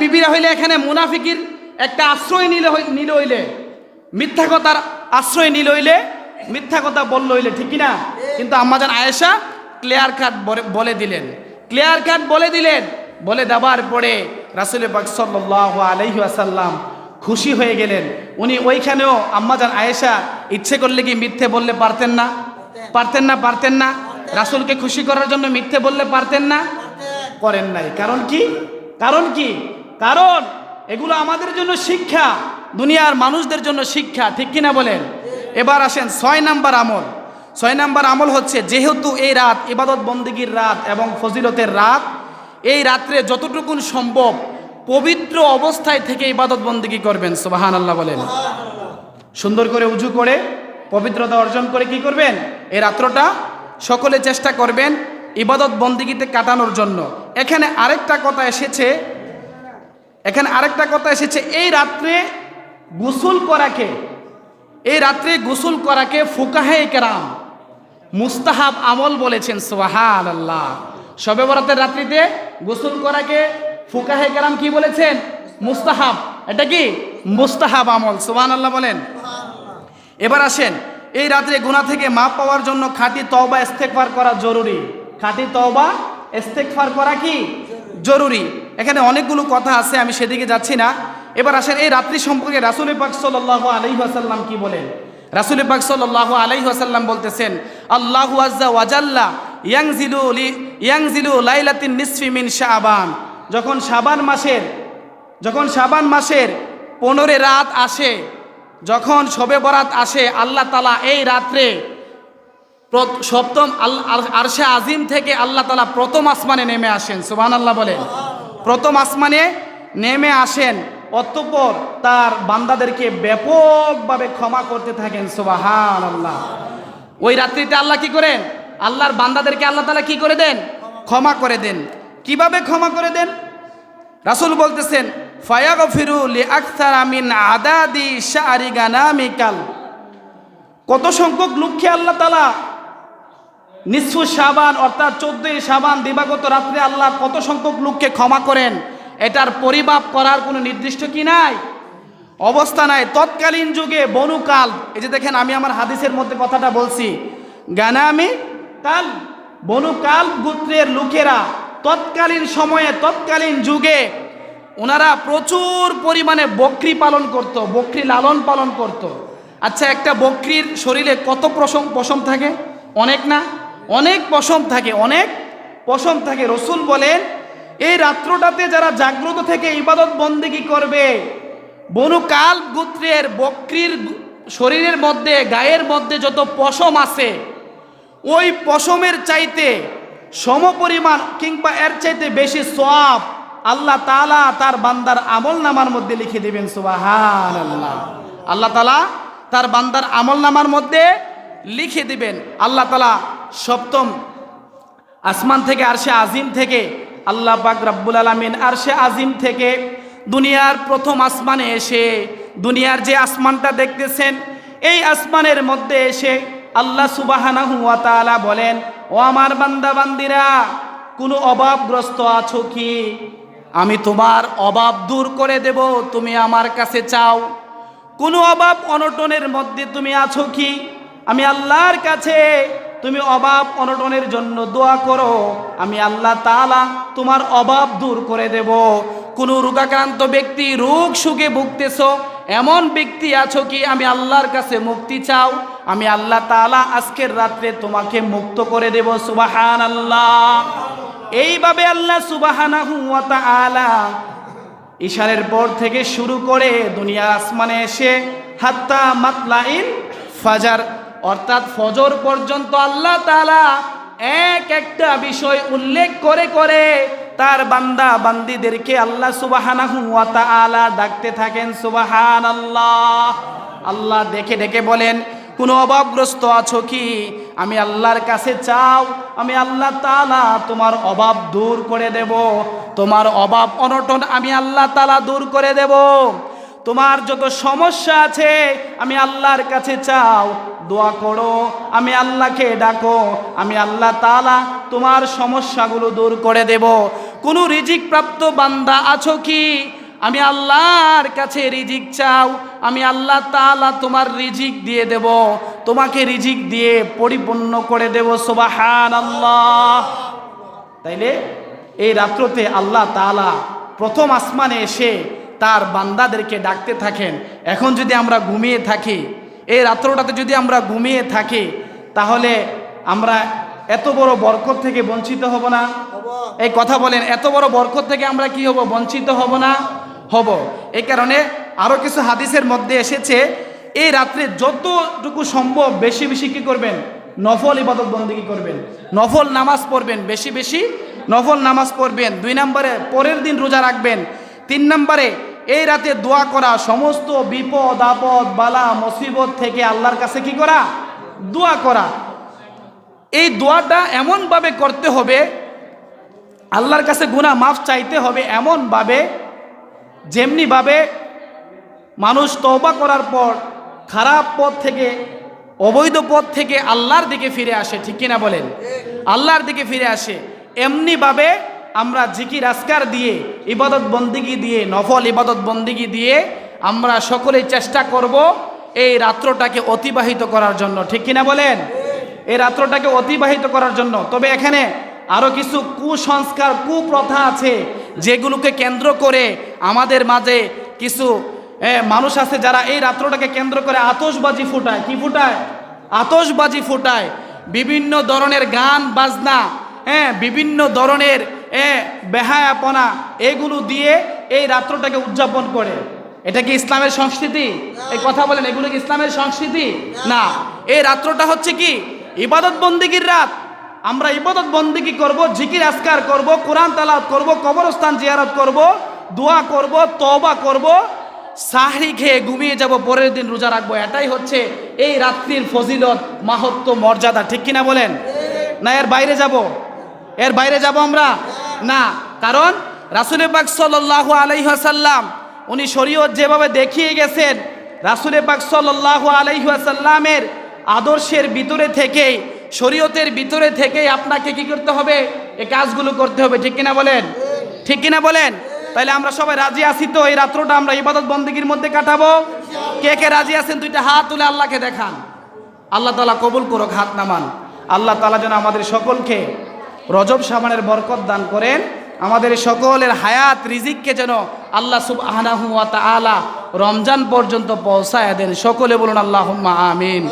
বিবিরা হইলে এখানে মুনাফিকির একটা আশ্রয় নিলে নিল হইলে মিথ্যা কথার আশ্রয় নিল হইলে মিথ্যা কথা বলল হইলে ঠিক না কিন্তু আম্মাজান আয়েশা ক্লিয়ার কাট বলে দিলেন। ক্লিয়ার কাট বলে দিলেন। বলে দেওয়ার পরে রাসুল পাক সাল্লাহ আলহি আসাল্লাম খুশি হয়ে গেলেন। উনি ওইখানেও আম্মাজান আয়েশা ইচ্ছে করলে কি মিথ্যে বললে পারতেন না? পারতেন না পারতেন না? রাসুলকে খুশি করার জন্য মিথ্যে বললে পারতেন না? করেন নাই। কারণ কি? কারণ কি? কারণ এগুলো আমাদের জন্য শিক্ষা, দুনিয়ার মানুষদের জন্য শিক্ষা, ঠিক কিনা বলেন? এবার আসেন ছয় নাম্বার আমল। ছয় নাম্বার আমল হচ্ছে যেহেতু এই রাত ইবাদত বন্দিগির রাত এবং ফজিলতের রাত, এই রাত্রে যতটুকুন সম্ভব পবিত্র অবস্থায় থেকে ইবাদত বন্দিগি করবেন সুবাহান আল্লাহ বলেন। সুন্দর করে উজু করে, পবিত্রতা অর্জন করে কি করবেন? এই রাত্রটা সকলে চেষ্টা করবেন ইবাদত বন্দিগিতে কাটানোর জন্য। এখানে আরেকটা কথা এসেছে এখানে আরেকটা কথা এসেছে এই রাত্রে গোসল করাকে এই রাত্রে গোসল করাকে ফুকাহে কেরাম মুস্তাহাব আমল বলেছেন সোহান আল্লাহ সবে বরাতের রাত্রিতে গোসল করাকে ফুকাহে কেরাম কি বলেছেন? মুস্তাহাব। এটা কি? মুস্তাহাব আমল সোহান আল্লাহ বলেন এবার আসেন এই রাত্রে গুণা থেকে মাপ পাওয়ার জন্য খাঁটি তওবা ইস্তেকফার করা জরুরি। খাঁটি তওবা ইস্তেকফার করা কি? জরুরি। এখানে অনেকগুলো কথা আছে, আমি সেদিকে যাচ্ছি না। এবার আসেন, এই রাত্রি সম্পর্কে রাসুল পাক সাল্লাহ আলহিহাসাল্লাম কি বলেন? রাসুল পাক সাল্লাহ আলহিহাসাল্লাম বলতেছেন, আল্লাহু আজ্জা ওয়াজাল্লা ইয়াংজিলু ইয়াংজিলু লাইলাতিন নিসফি মিন শাবান। যখন শাবান মাসের, যখন শাবান মাসের পনেরো রাত আসে, যখন শবে বরাত আসে, আল্লাহ তালা এই রাত্রে সপ্তম আল- আর- আরশে আজিম থেকে আল্লাহ তালা প্রথম আসমানে নেমে আসেন। সুবহান আল্লাহ বলেন। প্রথম আসমানে নেমে আসেন, অতঃপর তার বান্দাদেরকে ব্যাপকভাবে ক্ষমা করতে থাকেন সোবাহান আল্লাহ ওই রাত্রিতে আল্লাহ কি করেন? আল্লাহর বান্দাদেরকে আল্লাহ তালা কি করে দেন? ক্ষমা করে দেন। কীভাবে ক্ষমা করে দেন? রাসুল বলতেছেন, ফায়াগফিরু লি আকসার আমিন আদাদি শাহরি গানামিকাল কত সংখ্যক লোককে আল্লাহ তালা নিসফু সাবান অর্থাৎ চোদ্দই সাবান দিবাগত রাত্রে আল্লাহ কত সংখ্যক লোককে ক্ষমা করেন? এটার পরিমাপ করার কোনো নির্দিষ্ট কি নাই? অবস্থা নাই। তৎকালীন যুগে বনুকাল, এই যে দেখেন আমি আমার হাদিসের মধ্যে কথাটা বলছি, গানামি কাল বনুকাল গোত্রের লোকেরা তৎকালীন সময়ে, তৎকালীন যুগে ওনারা প্রচুর পরিমাণে বকরি পালন করত, বকরি লালন পালন করত। আচ্ছা একটা বকরির শরীরে কত পশম পশম থাকে? অনেক না? অনেক পশম থাকে, অনেক পশম থাকে। রসুল বলেন, এই রাত্রটাতে যারা জাগ্রত থেকে ইবাদত বন্দেগি করবে, বনু কাল গোত্রের বকরির শরীরের মধ্যে, গায়ের মধ্যে যত পশম আছে, ওই পশমের চাইতে সমপরিমাণ কিংবা এর চাইতে বেশি সোয়াব আল্লাহ তালা তার বান্দার আমল নামার মধ্যে লিখে দিবেন সুবাহান আল্লাহ আল্লাহ তালা তার বান্দার আমল নামার মধ্যে লিখে দিবেন। আল্লাহ তালা সপ্তম আসমান থেকে আরশে আজিম থেকে আল্লাহ পাক রাব্বুল আলামিন আরশে আজিম থেকে দুনিয়ার প্রথম আসমানে এসে, দুনিয়ার যে আসমানটা দেখতেছেন, এই আসমানের মধ্যে এসে আল্লাহ সুবাহানাহু তাআলা বলেন, ও আমার বান্দা বান্দিরা কোনো অভাবগ্রস্ত আছো কি? আমি তোমার অভাব দূর করে দেব, তুমি আমার কাছে চাও। কোনো অভাব অনটনের মধ্যে তুমি আছো কি? আমি আল্লাহর কাছে তুমি অভাব অনটনের জন্য দোয়া করো, আমি আল্লাহ তাআলা তোমার অভাব দূর করে দেব। কোনো রোগাক্রান্ত ব্যক্তি রোগ সুখে ভুগতেছ, এমন ব্যক্তি আছো কি, আমি আল্লাহর কাছে মুক্তি চাও? আমি আল্লাহ তাআলা আজকের রাত্রে তোমাকে মুক্ত করে দেব সুবাহান আল্লাহ এইভাবে আল্লাহ সুবাহানাহু ওয়া তাআলা ইশারের পর থেকে শুরু করে দুনিয়া আসমানে এসে, হাত্তা মাতলাইন ফাজার অর্থাৎ ফজর পর্যন্ত আল্লাহ তাআলা এক একটা বিষয় উল্লেখ করে করে তার বান্দা বান্দিদেরকে আল্লাহ তাআলা ডাকতে থাকেন সুবাহান আল্লাহ আল্লাহ দেখে ডেকে বলেন, কোনো অভাবগ্রস্ত আছো কি? আমি আল্লাহর কাছে চাও, আমি আল্লাহ তালা তোমার অভাব দূর করে দেব। তোমার অভাব অনটন আমি আল্লাহ তালা দূর করে দেব। তোমার যত সমস্যা আছে, আমি আল্লাহর কাছে চাও, দোয়া করো, আমি আল্লাহকে ডাকো, আমি আল্লাহ তাআলা তোমার সমস্যাগুলো দূর করে দেব। কোনো রিজিক প্রাপ্ত বান্দা আছো কি? আমি আল্লাহর কাছে রিজিক চাও, আমি আল্লাহ তাআলা তোমার রিজিক দিয়ে দেব, তোমাকে রিজিক দিয়ে পরিপূর্ণ করে দেব সুবাহান আল্লাহ তাইলে এই রাত্রতে আল্লাহ তাআলা প্রথম আসমানে এসে তার বান্দাদেরকে ডাকতে থাকেন। এখন যদি আমরা ঘুমিয়ে থাকি, এই রাত্রটাতে যদি আমরা ঘুমিয়ে থাকি, তাহলে আমরা এত বড় বরকত থেকে বঞ্চিত হব না? এই কথা বলেন, এত বড় বরকত থেকে আমরা কি হব? বঞ্চিত হব না? হব। এই কারণে আরও কিছু হাদিসের মধ্যে এসেছে, এই রাত্রে যতটুকু সম্ভব বেশি বেশি কি করবেন? নফল ইবাদত বন্দিগি করবেন? নফল নামাজ পড়বেন, বেশি বেশি নফল নামাজ পড়বেন। দুই নম্বরে, পরের দিন রোজা রাখবেন। তিন নম্বরে এই রাতে দোয়া করা সমস্ত বিপদ, আপদ, বালা, মুসিবত থেকে আল্লাহর কাছে কি করা? দোয়া করা। এই দোয়াটা এমনভাবে করতে হবে, আল্লাহর কাছে গুনাহ মাফ চাইতে হবে এমনভাবে, যেমনিভাবে মানুষ তওবা করার পর খারাপ পথ থেকে, অবৈধ পথ থেকে আল্লাহর দিকে ফিরে আসে, ঠিক কিনা বলেন? আল্লাহর দিকে ফিরে আসে। এমনিভাবে আমরা জিকির আসকার দিয়ে, ইবাদত বন্দিগি দিয়ে, নফল ইবাদত বন্দিগি দিয়ে আমরা সকলেই চেষ্টা করব এই রাত্রটাকে অতিবাহিত করার জন্য। ঠিক কিনা বলেন? এই রাত্রটাকে অতিবাহিত করার জন্য। তবে এখানে আরও কিছু কুসংস্কার, কুপ্রথা আছে যেগুলোকে কেন্দ্র করে আমাদের মাঝে কিছু মানুষ আছে যারা এই রাত্রটাকে কেন্দ্র করে আতসবাজি ফুটায়। কি ফুটায়? আতসবাজি ফুটায়। বিভিন্ন ধরনের গান, বাজনা হ্যাঁ বিভিন্ন ধরনের এ, বেহায়াপনা এগুলো দিয়ে এই রাত্রটাকে উদযাপন করে। এটা কি ইসলামের সংস্কৃতি? এই কথা বলেন এগুলো কি ইসলামের সংস্কৃতি? না। এই রাত্রটা হচ্ছে কি? ইবাদত বন্দিগির রাত। আমরা ইবাদত বন্দিগি করব জিকির আসকার করব কোরআন তালাত করব কবরস্থান জিয়ারত করব দোয়া করব তবা করব সাহরি খেয়ে ঘুমিয়ে যাব পরের দিন রোজা রাখব। এটাই হচ্ছে এই রাত্রির ফজিলত মাহাত্ম মর্যাদা। ঠিক কিনা বলেন? না এর বাইরে যাব। এর বাইরে যাব আমরা? না, কারণ রাসুলে পাক সাল্লাল্লাহু আলাইহি ওয়াসাল্লাম, উনি শরীয়ত যেভাবে দেখিয়ে গেছেন, রাসুলে পাক সাল্লাল্লাহু আলাইহি ওয়াসাল্লামের আদর্শের ভিতরে থেকেই, শরীয়তের ভিতরে থেকেই আপনাকে কি করতে হবে? এই কাজগুলো করতে হবে, ঠিক কিনা বলেন? ঠিক কিনা বলেন? তাহলে আমরা সবাই রাজি আছি তো, এই রাত্রটা আমরা ইবাদত বন্দীগীর মধ্যে কাটাবো? কে কে রাজি আছেন, দুইটা হাত তুলে আল্লাহকে দেখান। আল্লাহ তালা কবুল করুক, হাত নামান। আল্লাহ তালা যেন আমাদের সকলকে রজব সাবানের বরকত দান করেন। আমাদের সকলের হায়াত, রিজিককে যেন আল্লাহ সুব ওয়া তাআলা রমজান পর্যন্ত পৌঁছায় দেন। সকলে বলুন আল্লাহ আমিন।